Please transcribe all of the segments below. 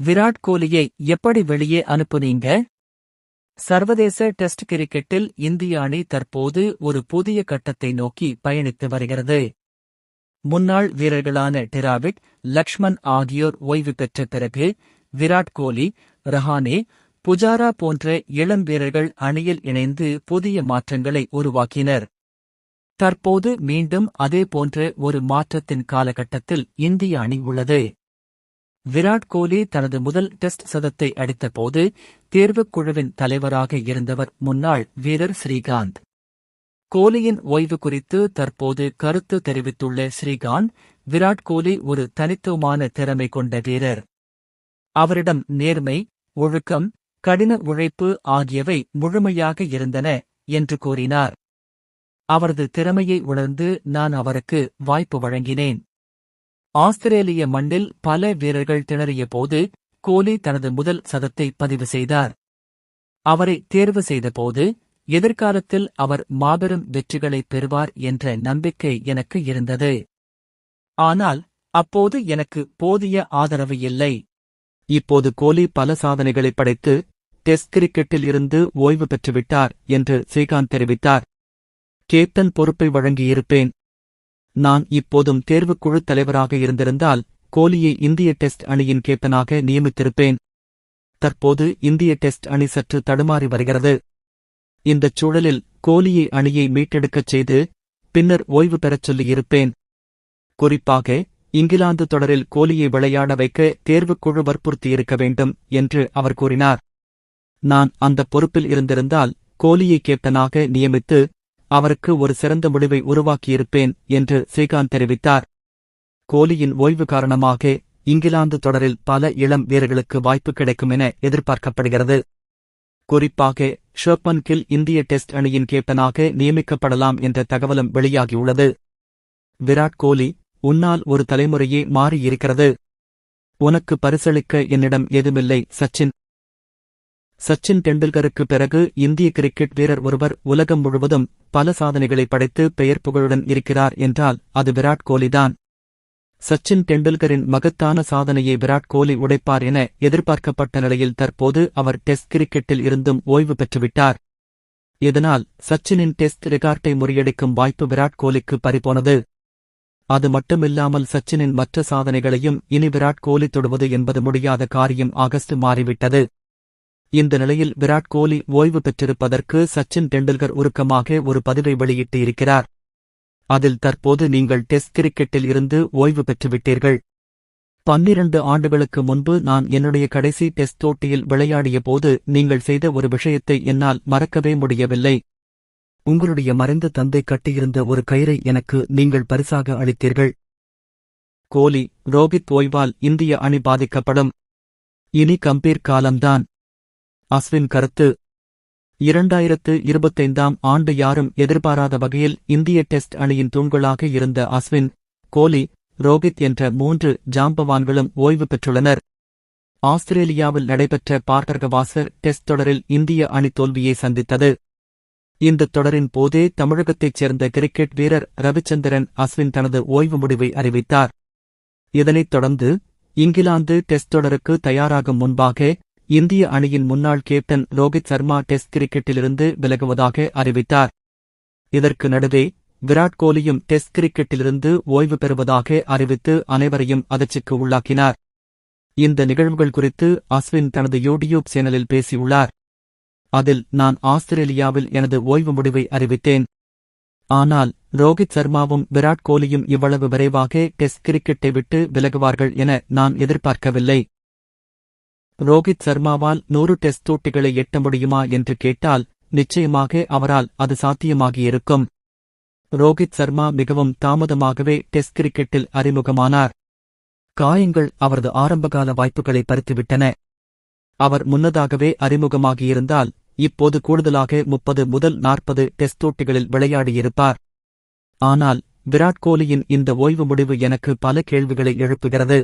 விராட் கோலியை எப்படி வெளியே அனுப்புனீங்க? சர்வதேச டெஸ்ட் கிரிக்கெட்டில் இந்திய அணி தற்போது ஒரு புதிய கட்டத்தை நோக்கி பயணித்து வருகிறது. முன்னாள் வீரர்களான டிராவிட் லக்ஷ்மன் ஆகியோர் ஓய்வு பெற்ற பிறகு விராட் கோலி ரஹானே புஜாரா போன்ற இளம் வீரர்கள் அணியில் இணைந்து புதிய மாற்றங்களை உருவாக்கினர். தற்போது மீண்டும் அதே போன்ற ஒரு மாற்றத்தின் காலகட்டத்தில் இந்திய அணி உள்ளது. விராட் கோலி தனது முதல் டெஸ்ட் சதத்தை அடித்தபோது தேர்வுக் குழுவின் தலைவராக இருந்தவர் முன்னாள் வீரர் ஸ்ரீகாந்த். கோலியின் ஓய்வு குறித்து தற்போது கருத்து தெரிவித்துள்ள ஸ்ரீகாந்த் விராட் கோலி ஒரு தனித்துவமான திறமை கொண்ட வீரர். அவரிடம் நேர்மை ஒழுக்கம் கடின உழைப்பு ஆகியவை முழுமையாக இருந்தன என்று கூறினார். அவரது திறமையை உணர்ந்து நான் அவருக்கு வாய்ப்பு வழங்கினேன். ஆஸ்திரேலிய மண்ணில் பல வீரர்கள் திணறிய போது கோலி தனது முதல் சதத்தை பதிவு செய்தார். அவரை தேர்வு செய்தபோது எதிர்காலத்தில் அவர் மாபெரும் வெற்றிகளை பெறுவார் என்ற நம்பிக்கை எனக்கு இருந்தது. ஆனால் அப்போது எனக்கு போதிய ஆதரவு இல்லை. இப்போது கோலி பல சாதனைகளை படைத்து டெஸ்ட் கிரிக்கெட்டில் இருந்து ஓய்வு பெற்றுவிட்டார் என்று ஸ்ரீகாந்த் தெரிவித்தார். கேப்டன் பொறுப்பை வழங்கியிருப்பேன். நான் இப்போதும் தேர்வுக்குழு தலைவராக இருந்திருந்தால் கோலியை இந்திய டெஸ்ட் அணியின் கேப்டனாக நியமித்திருப்பேன். தற்போது இந்திய டெஸ்ட் அணி சற்று தடுமாறி வருகிறது. இந்தச் சூழலில் கோலியை அணியை மீட்டெடுக்கச் செய்து பின்னர் ஓய்வு பெறச் சொல்லியிருப்பேன். குறிப்பாக இங்கிலாந்து தொடரில் கோலியை விளையாட வைக்க தேர்வுக்குழு வற்புறுத்தியிருக்க வேண்டும் என்று அவர் கூறினார். நான் அந்த பொறுப்பில் இருந்திருந்தால் கோலியை கேப்டனாக நியமித்து அவருக்கு ஒரு சிறந்த முடிவை உருவாக்கியிருப்பேன் என்று ஸ்ரீகாந்த் தெரிவித்தார். கோலியின் ஓய்வு காரணமாக இங்கிலாந்து தொடரில் பல இளம் வீரர்களுக்கு வாய்ப்பு கிடைக்கும் என எதிர்பார்க்கப்படுகிறது. குறிப்பாக ஷோப்பன் கில் இந்திய டெஸ்ட் அணியின் கேப்டனாக நியமிக்கப்படலாம் என்ற தகவலும் வெளியாகியுள்ளது. விராட் கோலி உன்னால் ஒரு தலைமுறையே மாறியிருக்கிறது. உனக்கு பரிசளிக்க என்னிடம் எதுமில்லை சச்சின். சச்சின் டெண்டுல்கருக்கு பிறகு இந்திய கிரிக்கெட் வீரர் ஒருவர் உலகம் முழுவதும் பல சாதனைகளை படைத்து பெயர் புகழுடன் இருக்கிறார் என்றால் அது விராட் கோலிதான். சச்சின் டெண்டுல்கரின் மகத்தான சாதனையை விராட் கோலி உடைப்பார் என எதிர்பார்க்கப்பட்ட நிலையில் தற்போது அவர் டெஸ்ட் கிரிக்கெட்டில் இருந்தும் ஓய்வு பெற்றுவிட்டார். இதனால் சச்சினின் டெஸ்ட் ரெக்கார்டை முறியடிக்கும் வாய்ப்பு விராட் கோலிக்கு பறிபோனது. அது மட்டுமில்லாமல் சச்சினின் மற்ற சாதனைகளையும் இனி விராட் கோலி தொடுவது என்பது முடியாத காரியம் ஆகஸ்ட் மாறிவிட்டது. இந்த நிலையில் விராட் கோலி ஓய்வு பெற்றிருப்பதற்கு சச்சின் டெண்டுல்கர் உருக்கமாக ஒரு பதிவை வெளியிட்டு இருக்கிறார் அதில் தற்போது நீங்கள் டெஸ்ட் கிரிக்கெட்டில் இருந்து ஓய்வு பெற்றுவிட்டீர்கள். பன்னிரண்டு ஆண்டுகளுக்கு முன்பு நான் என்னுடைய கடைசி டெஸ்ட் போட்டியில் விளையாடிய போது நீங்கள் செய்த ஒரு விஷயத்தை என்னால் மறக்கவே முடியவில்லை. உங்களுடைய மறைந்த தந்தை கட்டியிருந்த ஒரு கயிறை எனக்கு நீங்கள் பரிசாக அளித்தீர்கள். கோலி ரோஹித் ஓய்வால் இந்திய அணி பாதிக்கப்படும். இனி கம்பீர் காலம்தான். அஸ்வின் கருத்து. இரண்டாயிரத்து இருபத்தைந்தாம் ஆண்டு யாரும் எதிர்பாராத வகையில் இந்திய டெஸ்ட் அணியின் தூண்களாக இருந்த அஸ்வின் கோலி ரோஹித் என்ற மூன்று ஜாம்பவான்களும் ஓய்வு பெற்றுள்ளனர். ஆஸ்திரேலியாவில் நடைபெற்ற பார்டர்கவாசர் டெஸ்ட் தொடரில் இந்திய அணி தோல்வியை சந்தித்தது. இந்த தொடரின் போதே தமிழகத்தைச் சேர்ந்த கிரிக்கெட் வீரர் ரவிச்சந்திரன் அஸ்வின் தனது ஓய்வு முடிவை அறிவித்தார். இதனைத் தொடர்ந்து இங்கிலாந்து டெஸ்ட் தொடருக்கு தயாராகும் முன்பாக இந்திய அணியின் முன்னாள் கேப்டன் ரோஹித் சர்மா டெஸ்ட் கிரிக்கெட்டிலிருந்து விலகுவதாக அறிவித்தார். இதற்கு நடுவே விராட் கோலியும் டெஸ்ட் கிரிக்கெட்டிலிருந்து ஓய்வு பெறுவதாக அறிவித்து அனைவரையும் அதிர்ச்சிக்கு உள்ளாக்கினார். இந்த நிகழ்வுகள் குறித்து அஸ்வின் தனது யூடியூப் சேனலில் பேசியுள்ளார். அதில் நான் ஆஸ்திரேலியாவில் எனது ஓய்வு முடிவை அறிவித்தேன். ஆனால் ரோஹித் சர்மாவும் விராட் கோலியும் இவ்வளவு விரைவாக டெஸ்ட் கிரிக்கெட்டை விட்டு விலகுவார்கள் என நான் எதிர்பார்க்கவில்லை. ரோஹித் சர்மாவால் நூறு டெஸ்ட் போட்டிகளை எட்ட முடியுமா என்று கேட்டால் நிச்சயமாக அவரால் அது சாத்தியமாகியிருக்கும். ரோஹித் சர்மா மிகவும் தாமதமாகவே டெஸ்ட் கிரிக்கெட்டில் அறிமுகமானார். காயங்கள் அவரது ஆரம்பகால வாய்ப்புகளை பறித்துவிட்டன. அவர் முன்னதாகவே அறிமுகமாகியிருந்தால் இப்போது கூடுதலாக முப்பது முதல் நாற்பது டெஸ்ட் போட்டிகளில் விளையாடியிருப்பார். ஆனால் விராட் கோலியின் இந்த ஓய்வு முடிவு எனக்கு பல கேள்விகளை எழுப்புகிறது.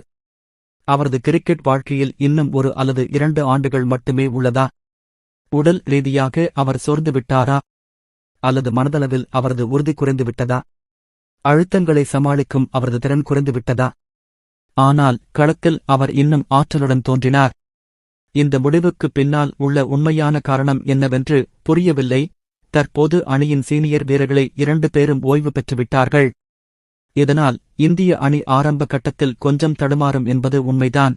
அவரது கிரிக்கெட் வாழ்க்கையில் இன்னும் ஒரு அல்லது இரண்டு ஆண்டுகள் மட்டுமே உள்ளதா? உடல் ரீதியாக அவர் சோர்ந்து விட்டாரா? அல்லது மனதளவில் அவரது உறுதி குறைந்து விட்டதா? அழுத்தங்களை சமாளிக்கும் அவரது திறன் குறைந்து விட்டதா? ஆனால் களத்தில் அவர் இன்னும் ஆற்றலுடன் தோன்றினார். இந்த முடிவுக்கு பின்னால் உள்ள உண்மையான காரணம் என்னவென்று புரியவில்லை. தற்போது அணியின் சீனியர் வீரர்களை இரண்டு பேரும் ஓய்வு பெற்றுவிட்டார்கள். இதனால் இந்திய அணி ஆரம்ப கட்டத்தில் கொஞ்சம் தடுமாறும் என்பது உண்மைதான்.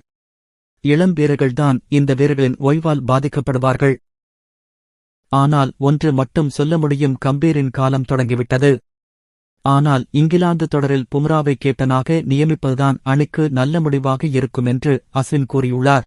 இளம் வீரர்கள்தான் இந்த வீரர்களின் ஓய்வால் பாதிக்கப்படுவார்கள். ஆனால் ஒன்று மட்டும் சொல்ல முடியும் கம்பீரின் காலம் தொடங்கிவிட்டது. ஆனால் இங்கிலாந்து தொடரில் பும்ராவை கேப்டனாக நியமிப்பதுதான் அணிக்கு நல்ல முடிவாக இருக்கும் என்று அஸ்வின் கூறியுள்ளார்.